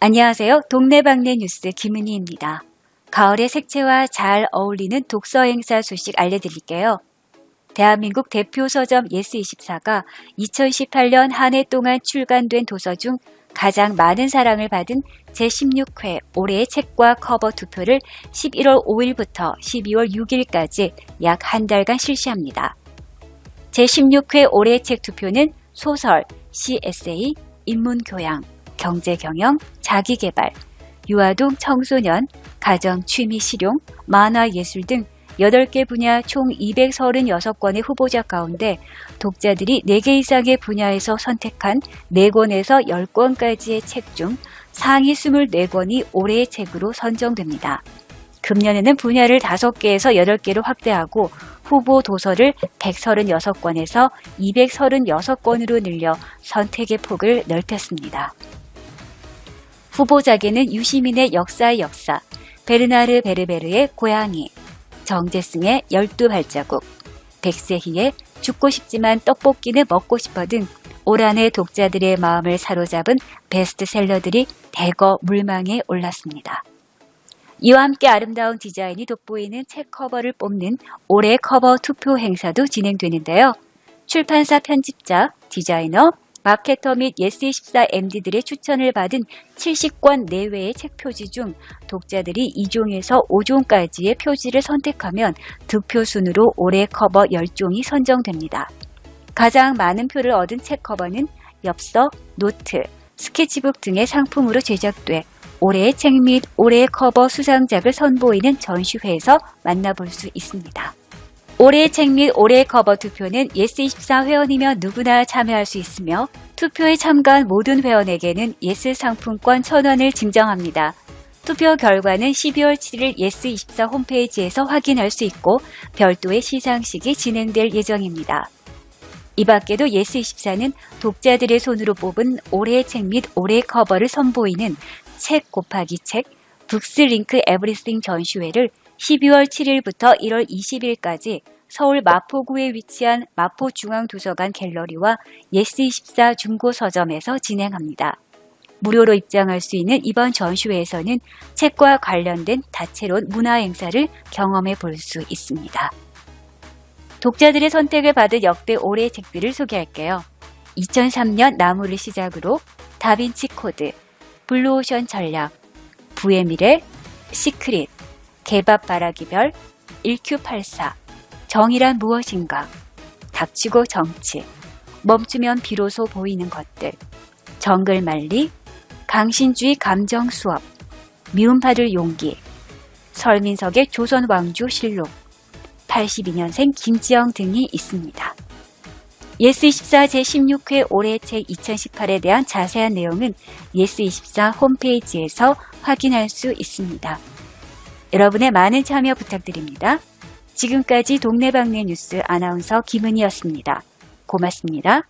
안녕하세요. 동네방네 뉴스 김은희입니다. 가을의 색채와 잘 어울리는 독서 행사 소식 알려드릴게요. 대한민국 대표 서점 예스24가 2018년 한 해 동안 출간된 도서 중 가장 많은 사랑을 받은 제16회 올해의 책과 커버 투표를 11월 5일부터 12월 6일까지 약 한 달간 실시합니다. 제16회 올해의 책 투표는 소설, 시 에세이, 인문교양, 경제경영, 자기개발, 유아동 청소년, 가정 취미 실용, 만화 예술 등 8개 분야 총 236건의 후보자 가운데 독자들이 4개 이상의 분야에서 선택한 4권에서 10권까지의 책 중 상위 24권이 올해의 책으로 선정됩니다. 금년에는 분야를 5개에서 8개로 확대하고 후보 도서를 136권에서 236권으로 늘려 선택의 폭을 넓혔습니다. 후보작에는 유시민의 역사의 역사, 베르나르 베르베르의 고양이, 정재승의 열두 발자국, 백세희의 죽고 싶지만 떡볶이는 먹고 싶어 등 올 한해 독자들의 마음을 사로잡은 베스트셀러들이 대거 물망에 올랐습니다. 이와 함께 아름다운 디자인이 돋보이는 책 커버를 뽑는 올해 커버 투표 행사도 진행되는데요. 출판사 편집자, 디자이너, 마케터 및 예스24 MD들의 추천을 받은 70권 내외의 책 표지 중 독자들이 2종에서 5종까지의 표지를 선택하면 득표 순으로 올해 커버 10종이 선정됩니다. 가장 많은 표를 얻은 책 커버는 엽서, 노트, 스케치북 등의 상품으로 제작돼 올해의 책 및 올해의 커버 수상작을 선보이는 전시회에서 만나볼 수 있습니다. 올해의 책 및 올해의 커버 투표는 예스24 회원이면 누구나 참여할 수 있으며 투표에 참가한 모든 회원에게는 예스 상품권 1000원을 증정합니다. 투표 결과는 12월 7일 예스24 홈페이지에서 확인할 수 있고 별도의 시상식이 진행될 예정입니다. 이 밖에도 예스24는 독자들의 손으로 뽑은 올해의 책 및 올해의 커버를 선보이는 책 곱하기 책 북스링크 에브리띵 전시회를 12월 7일부터 1월 20일까지 서울 마포구에 위치한 마포중앙도서관 갤러리와 예스24 중고서점에서 진행합니다. 무료로 입장할 수 있는 이번 전시회에서는 책과 관련된 다채로운 문화 행사를 경험해 볼 수 있습니다. 독자들의 선택을 받은 역대 올해의 책들을 소개할게요. 2003년 나무를 시작으로 다빈치 코드, 블루오션 전략, 부의 미래, 시크릿, 개밥 바라기별, 1Q84, 정의란 무엇인가, 닥치고 정치, 멈추면 비로소 보이는 것들, 정글말리, 강신주의 감정 수업, 미움받을 용기, 설민석의 조선왕조 실록, 82년생 김지영 등이 있습니다. 예스24 제16회 올해 책 2018에 대한 자세한 내용은 예스24 홈페이지에서 확인할 수 있습니다. 여러분의 많은 참여 부탁드립니다. 지금까지 동네방네 뉴스 아나운서 김은희였습니다. 고맙습니다.